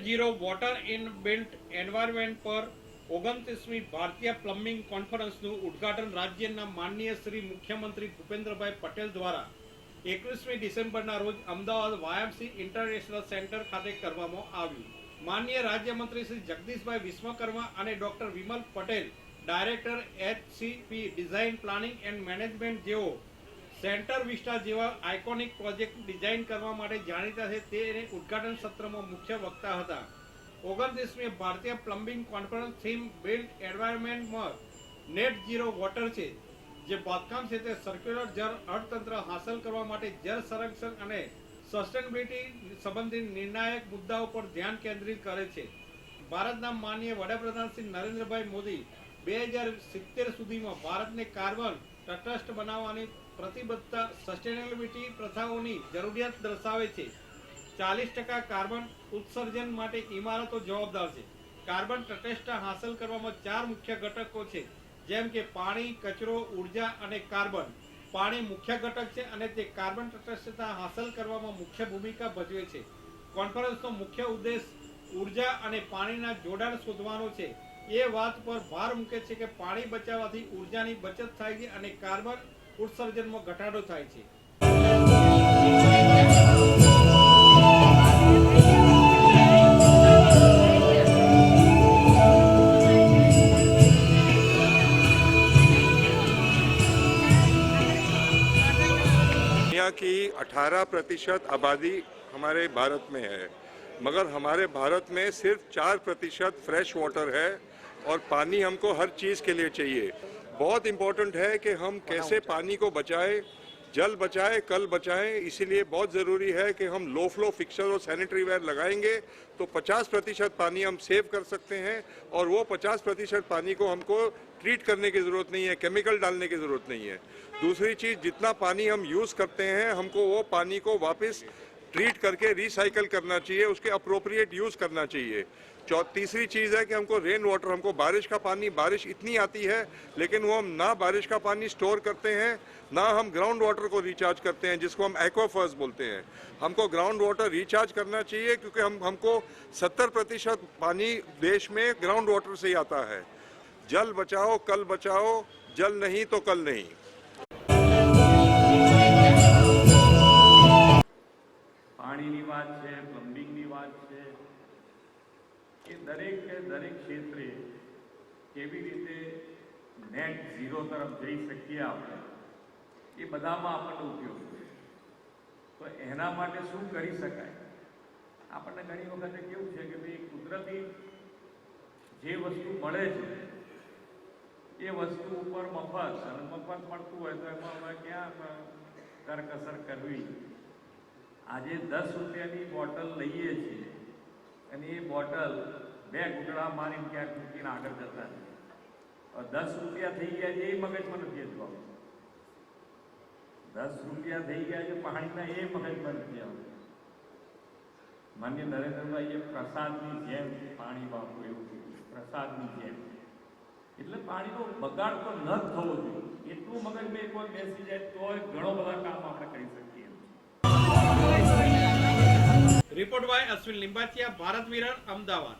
Water in built environment પર ઓગણત્રીસમી ભારતીય plumbing કોન્ફરન્સનું ઉદ્ઘાટન રાજ્યના માનનીય શ્રી મુખ્યમંત્રી ભૂપેન્દ્રભાઈ પટેલ દ્વારા એકવીસમી ડિસેમ્બરના રોજ અમદાવાદ વાયમસી ઇન્ટરનેશનલ સેન્ટર ખાતે કરવામાં આવ્યું. માનનીય રાજ્યમંત્રી શ્રી જગદીશભાઈ વિશ્વકર્મા અને doctor Vimal Patel, director HCP, design planning and management જેઓ સેન્ટર વિસ્ટા જેવા આઇકોનિક પ્રોજેક્ટ ડિઝાઇન કરવા માટે જાણીતા છે તે ઉદ્ઘાટન સત્રમાં મુખ્ય વક્તા હતા. ઓગણત્રીસમી ભારતીય પ્લમ્બિંગ કોન્ફરન્સ થીમ બિલ્ટ એન્વાયરમેન્ટમાં નેટ ઝીરો વોટર છે. જે બાંધકામ ક્ષેત્રે સર્ક્યુલર જળ અર્થતંત્ર હાંસલ કરવા માટે જળ સંરક્ષણ અને સસ્ટેનેબિલિટી સંબંધિત નિર્ણાયક મુદ્દાઓ પર ધ્યાન કેન્દ્રિત કરે છે. ભારતના માનનીય વડાપ્રધાન શ્રી નરેન્દ્રભાઈ મોદી બે હજાર સિત્તેર સુધીમાં ભારતને કાર્બન તટસ્થ બનાવવાની પ્રતિબદ્ધતા સસ્ટેનેબિલિટી પ્રથાઓની જરૂરિયાત દર્શાવે છે. ચાલીસ ટકા કાર્બન ઉત્સર્જન માટે ઇમારતો જવાબદાર છે. કાર્બન તટસ્થતા હાંસલ કરવામાં ચાર મુખ્ય ઘટકો છે. જેમ કે પાણી, કચરો, ઊર્જા અને કાર્બન. પાણી મુખ્ય ઘટક છે અને તે કાર્બન તટસ્થતા હાંસલ કરવામાં મુખ્ય ભૂમિકા ભજવે છે. કોન્ફરન્સનો મુખ્ય ઉદ્દેશ ઊર્જા અને પાણીના જોડાણ શોધવાનો છે. એ વાત પર ભાર મૂકે છે કે પાણી બચાવવાથી ઉર્જાની બચત થાય છે અને કાર્બન ઉત્સર્જનમાં ઘટાડો થાય છે दुनिया की 18 प्रतिशत आबादी हमारे भारत में है मगर हमारे भारत में सिर्फ चार प्रतिशत फ्रेश वाटर है और पानी हमको हर चीज़ के लिए चाहिए बहुत इम्पोर्टेंट है कि हम कैसे पानी को बचाएँ जल बचाएँ कल बचाएँ इसीलिए बहुत ज़रूरी है कि हम लो फ्लो फिक्सर और सैनिटरी वेयर लगाएँगे तो 50 प्रतिशत पानी हम सेव कर सकते हैं और वो 50 प्रतिशत पानी को हमको ट्रीट करने की ज़रूरत नहीं है केमिकल डालने की ज़रूरत नहीं है। दूसरी चीज़ जितना पानी हम यूज़ करते हैं हमको वो पानी को वापस ट्रीट करके रिसाइकल करना चाहिए उसके अप्रोप्रिएट यूज़ करना चाहिए। तीसरी चीज़ है कि हमको रेन वाटर हमको बारिश का पानी, बारिश इतनी आती है, लेकिन वो हम ना बारिश का पानी स्टोर करते हैं, ना हम ग्राउंड वाटर को रिचार्ज करते हैं, जिसको हम एक्वाफर्स बोलते हैं। हमको ग्राउंड वाटर रिचार्ज करना चाहिए, क्योंकि हम, हमको 70 प्रतिशत पानी देश में ग्राउंड वाटर से ही आता है। जल बचाओ, कल बचाओ, जल नहीं तो कल नहीं। દરેકે ક્ષેત્રે કેવી રીતે નેટ ઝીરો તરફ જઈ શકીએ આપણે, એ બધામાં આપણને ઉપયોગ છે. તો એના માટે શું કરી શકાય? આપણને ઘણી વખતે કેવું છે કે ભાઈ, કુદરતી જે વસ્તુ મળે છે, એ વસ્તુ ઉપર મફત, અને મફત મળતું હોય તો એમાં હવે ક્યાં કરકસર કરવી. આજે દસ રૂપિયાની બોટલ લઈએ છીએ, અને એ બોટલ બે ઘૂંટડા મારીને ક્યાંક મૂકીને આગળ જતા. દસ રૂપિયા થઈ ગયા છે, એ મગજમાં નથી આવતું દસ રૂપિયા થઈ ગયા છે, પાણીના એ મગજમાં નથી આવતું. માન્ય નરેન્દ્રભાઈએ પ્રસાદની જેમ પાણી વાપરું એવું કીધું. પ્રસાદની જેમ. એટલે પાણીનો બગાડ તો ન થવો જોઈએ. એટલું મગજમાં એક વાર બેસી જાય તોય ઘણો બધા કામ આપણે કરી શકીએ. રિપોર્ટ બાય અશ્વિન લિંબાચિયા ભારત વિરણ, અમદાવાદ.